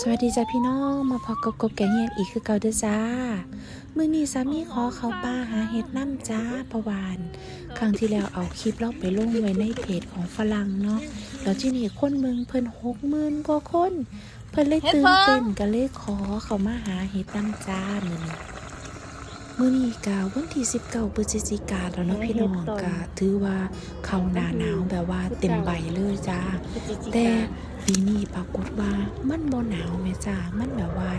สวัสดีจ้าพี่น้องมาพอกบกบแกงเห็ดอีกคือเก่าเด้อจ้ามื่อนี้สามีขอเขาป้าหาเห็ดน้ำจ้าประวานครั้งที่แล้วเอาคลิปเราไปลงไว้ในเพจของฝรั่งเนาะแล้วที่นี่คนเมืองเพิ่นหกหมื่นกว่าคน เพิ่นเลยตื่นเต้นก็เลยขอเขามาหาเห็ดน้ำจ้ามือนี้ มื้อนี้กาวันที่19พฤศจิกายนแล้วเนาะพี่น้องกาถือว่าเข้าหน้าหนาวแบบว่าเต็มใบเลยจ้า แต่ปีนี้ปรากฏว่ามันบ่หนาวแม่จ้า มันแบบว่า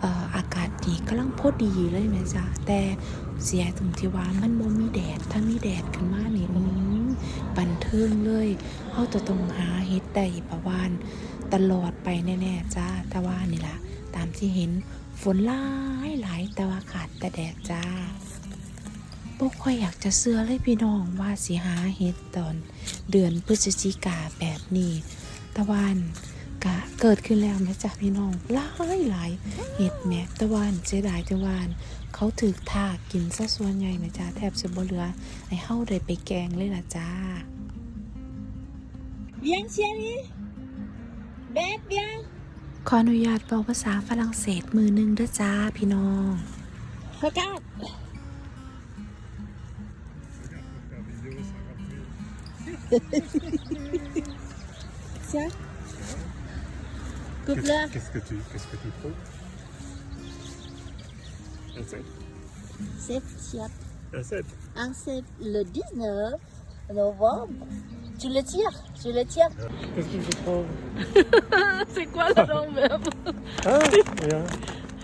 เอ่ออากาศดีกำลังพอดีเลยแม่จ้า แต่เสียตรงที่ว่ามันบ่มีแดด ถ้ามีแดดขึ้นมานี่อืมบันเทิงเลยเฮาจะต้องหาเฮ็ดได้ประวานตลอดไปแน่ๆจ้าแต่ว่านี่ล่ะตามที่เห็น ฝนหลายหลายแต่ว่าขาดแต่แดดจ้าบ่ค่อยอยากจะเชื่อเลยพี่น้องว่าสิหาเฮ็ดตอน เดือนพฤศจิกาแบบนี้ตะวันกะเกิดขึ้นแล้วแม่จ้ะพี่น้องหลายหลายเห็ดแม่ตะวันเสียดายตะวันเขาถือทากกินซะส่วนใหญ่แม่จ้าแทบจะบ่เหลือให้เฮาได้ไปแกงเลยล่ะจ้า Viens chérie. Bête, viens. ขออนุญาตบอกภาษาฝรั่งเศสมือหนึงเด้อจ้าพี่น้อง Regarde. Tiens. Coupe-le. Qu'est-ce que tu, qu'est-ce que tu trouves Essaie. C'est tiens. Essaie. Ah, c'est le 19 novembre. Tu le tires. Tu le tires. Qu'est-ce que tu trouves C'est quoi le nom même Ah, bien.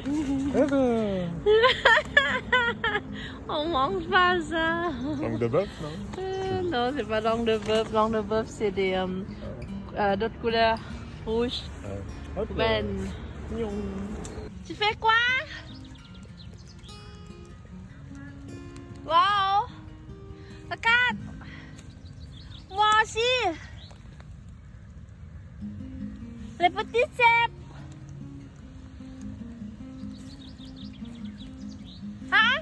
Eh ben, On mange pas ça. langue de bœuf, non? Euh, non, c'est pas langue de bœuf. Langue de bœuf, c'est des euh, euh, d'autres couleurs. Rouge. Euh. Ben. Tu fais quoi? Wow Regarde Moi aussi Les petites cèpes Hein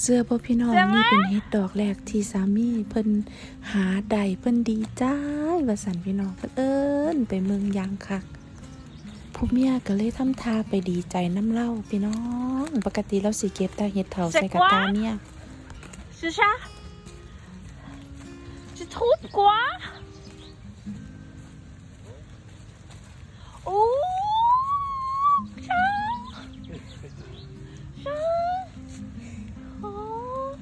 เสื้อพ่อพี่น้องเสื้อไหม นี่เป็นเฮ็ดดอกแรกที่สามีเพิ่นหาได้เพิ่นดีจ้ายว่าสันพี่น้องเพิ่นเอิ้นไปเมืองยางคักผู้เมียก็เลยทำท่าไปดีใจน้ำเล่าพี่น้อง ปกติเราสิเก็บแต่เฮ็ดเถาใส่กระตาเนี่ย C'est ça Tu trouves quoi? Oh Ça Oh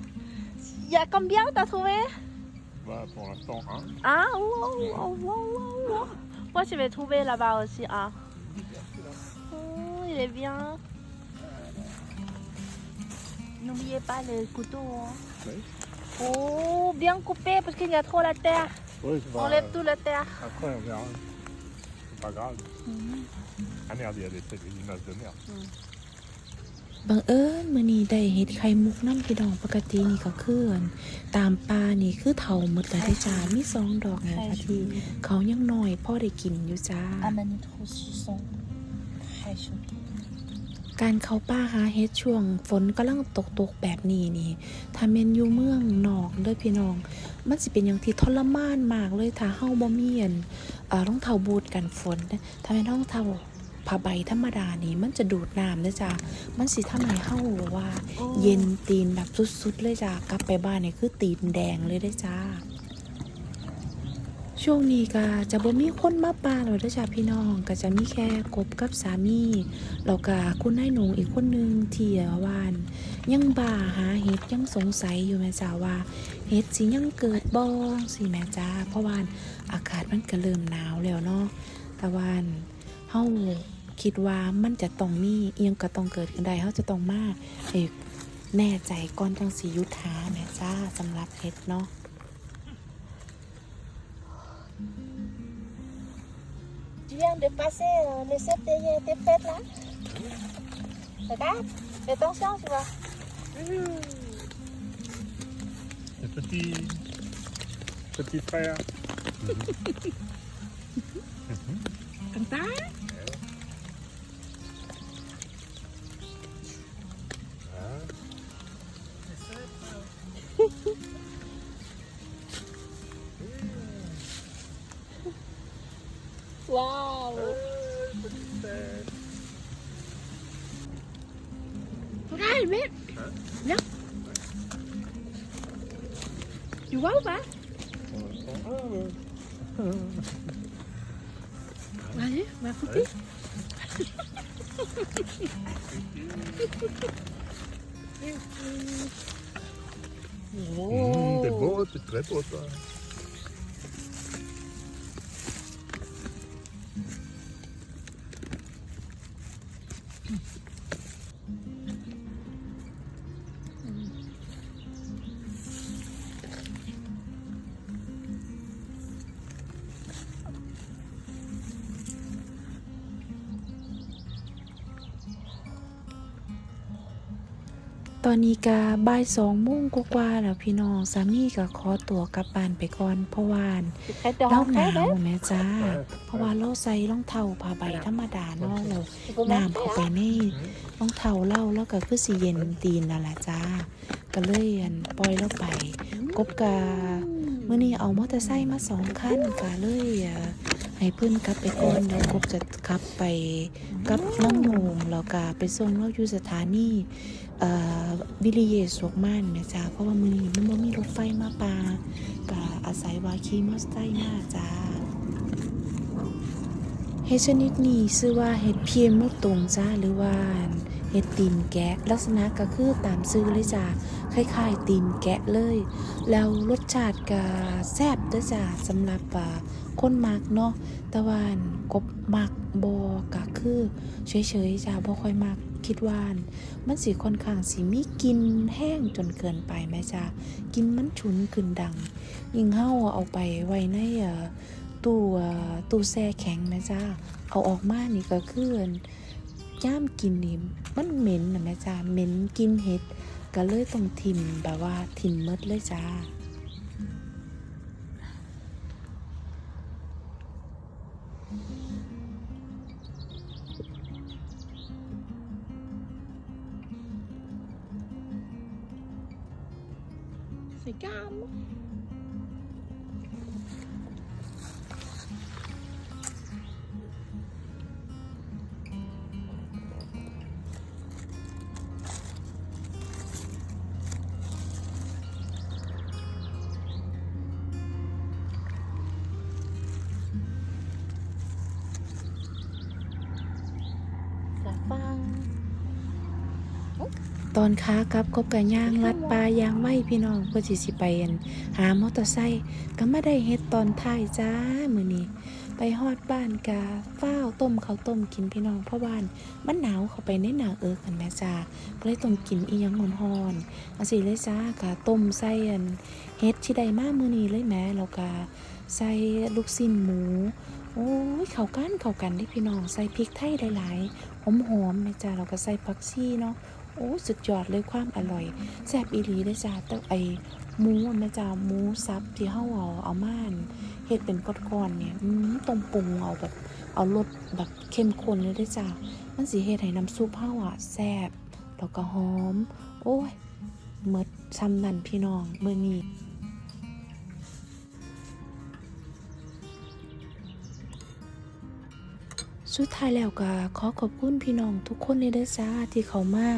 Il y a combien t'as trouvé? Bah, pour l'instant, un. Ah, oh, oh, oh, oh, oh, oh. Moi, je vais trouver là-bas aussi un. Oh, il est bien. N'oubliez pas le couteau. hein. Oui. Oh, bien coupé parce qu'il y a trop la terre. Oui, c'est pas- Enlève tout la terre. Après, on verra. C'est pas grave. Ah merde, il y a des, des images de merde. บังเอิญมื้อนี้ได้เฮ็ดไข่มุกน้ำพี่น้องปกตินี่ก็คืออั่นตามป่านี่คือเถาหมดแล้วเด้อจ้ามีสองดอกนะคะที่เขายังน้อยพ่อได้กินอยู่จ้า Amène trop sont très chauds. การเขาป่าหาเฮ็ดช่วงฝนกำลังตกตกแบบนี้นี่ถ้าแม่นอยู่เมืองนอกเด้อพี่น้อง มันสิเป็นอย่างที่ทรมานมากเลยถ้าเฮาบ่มีอันเอ่อรองเท้าบูทกันฝนนะถ้าแม่นรองเท้าผ้าใบธรรมดานี่มันจะดูดน้ำเด้อจ้ามันสิทำให้เฮาว่า เย็นตีนแบบสุดๆเลยจ้ากลับไปบ้านนี่คือตีนแดงเลยได้จ้า ช่วงนี้ก็จะบ่มีคนมาป่าแล้วเด้อจ้าพี่น้องก็จะมีแค่กบกับสามีแล้วก็คุณนายหนูอีกคนนึงที่วานยังบ่าหาเห็ดยังสงสัยอยู่แม่จ้าว่าเห็ดสิยังเกิดบ่สิแม่จ้าเพราะว่าอากาศมันก็เริ่มหนาวแล้วเนาะแต่ว่าเฮาคิดว่ามันจะต้องมีเอียงก็ต้องเกิดขึ้นได้เฮาจะต้องมาเอกแน่ใจก่อนจังสิยุดหาแม่จ้าสำหรับเห็ดเนาะ vient de passer euh, le CPI des fêtes là. Regarde, fais attention, tu vois. Mmh. Le petit, petit frère. Comme ça Wow. Viens, viens. Viens. Tu vois ou pas Vas-y, va couper. Mmh, t'es beau, t'es très beau, toi. อนนี้กาบ่ายสองโมงกว่าๆแล้วพี่น้องสามีก็ขอตัวกลับบ้านไปก่อนเพราะว่า Tu prêtes de เล่าห rentrer, นาว Beth แม่จ้า เพราะว่าเราใส่รองเท้าผ้าใบธรรมดาเนาะแล้ว Tu peux น้ำเข้า monter, ไป hein ในรองเท้าเล่าแล้วก็คือสิเย็นตีนนั่นแหละจ้า ก็เลยอั่นปล่อยเราไป กบกาเมื่อนี้เอามอเตอร์ไซค์มาสองคันก็เลยเอ่อ ให้เพื่อนกลับไปก่อนแล้วกบจะขับไปกับน้องโหนงแล้วก็ไปส่งเราอยู่สถานีวิริเยสวกม่านแม่จ้าเพราะว่ามือนี้มันบ่มีรถไฟมาปาก็อาศัยว่าขี่มอเตอร์ไซค์มาจ้าเห็ดชนิดนี้ชื่อว่าเห็ดเพียมมุตรงจ้าหรือว่าเห็ดตีนแกะลักษณะก็คือตามซื้อเลยจ้า คล้ายๆตีนแกะเลย แล้วรสชาติก็แซ่บด้อจ้าสำหรับคนมักเนาะต่ว่าอั่นกบมักบอก็คือเฉยๆจ้าบ่ค่อยมักคิดว่านมันสิค่อนข้างสิมีกลินแห้งจนเกินไปแม่จ้ากินมันฉุนขึ้นดัง ยิ่งเฮาเอาไปไว้ในตู้ตู้แช่แข็งนะจ้าเอาออกมานี่ก็คือ ย่ามกินนี่มันเหม็นนะแม่จ้าเหม็นกินเห็ด ก็เลยต้องทิมแบบว่าทิมมดเลยจ้าใส่กาม ตอนค้ากลับกบกะย่างลัดปลายางไว้พี่น้องเพื่อสิสิไปยันหามอเตอร์ไซค์ก็ไม่ได้เฮ็ดตอนท้ายจ้ามื้อนี้ไปฮอดบ้านกาฟ้าต้มข้าวต้มกินพี่น้องพราะว่ามันหนาวเข้าไปในหนาเอิกกันแม่จ้าก็เลยต้องกินอีหยังฮ้อนๆเอาสิเลยจ้ากะต้มใส่อันเฮ็ดที่ใดมากมื้อนี้เลยแม่แล้วก็ใส่ลูกชิ้นหมูโอ้ยเข้ากันเข้ากันเดิพี่น้องใส่พริกไทยหลายๆหอมๆแม่จ้าแล้วก็ใส่ผักชีเนาะ โอ้สุดยอดเลยความอร่อยแซ่บอีหลีได้จ้าแต่ไอหมูนะจ้าหมูสับที่เฮาเอาเอามานเฮ็ดเป็นก้อนๆเนี่ยอืมต้องปรุงเอาแบบเอารสแบบเข้มข้นเลยได้จ้ามันสิเฮ็ดให้น้ำซุปเฮาอะแซ่บแล้วก็หอม โอ้ยหมดซ้ำนั่นพี่น้องมื้อนี้ สุดท้ายแล้วก็ขอขอบคุณพี่น้องทุกคนในเด้อจ้าที่เขามา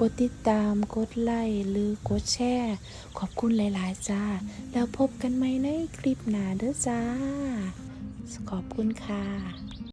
กดติดตามกดไลค์หรือกดแชร์ขอบคุณหลาย ๆ จ้า แล้วพบกันใหม่ในคลิปหน้าเด้อจ้า ขอบคุณค่ะ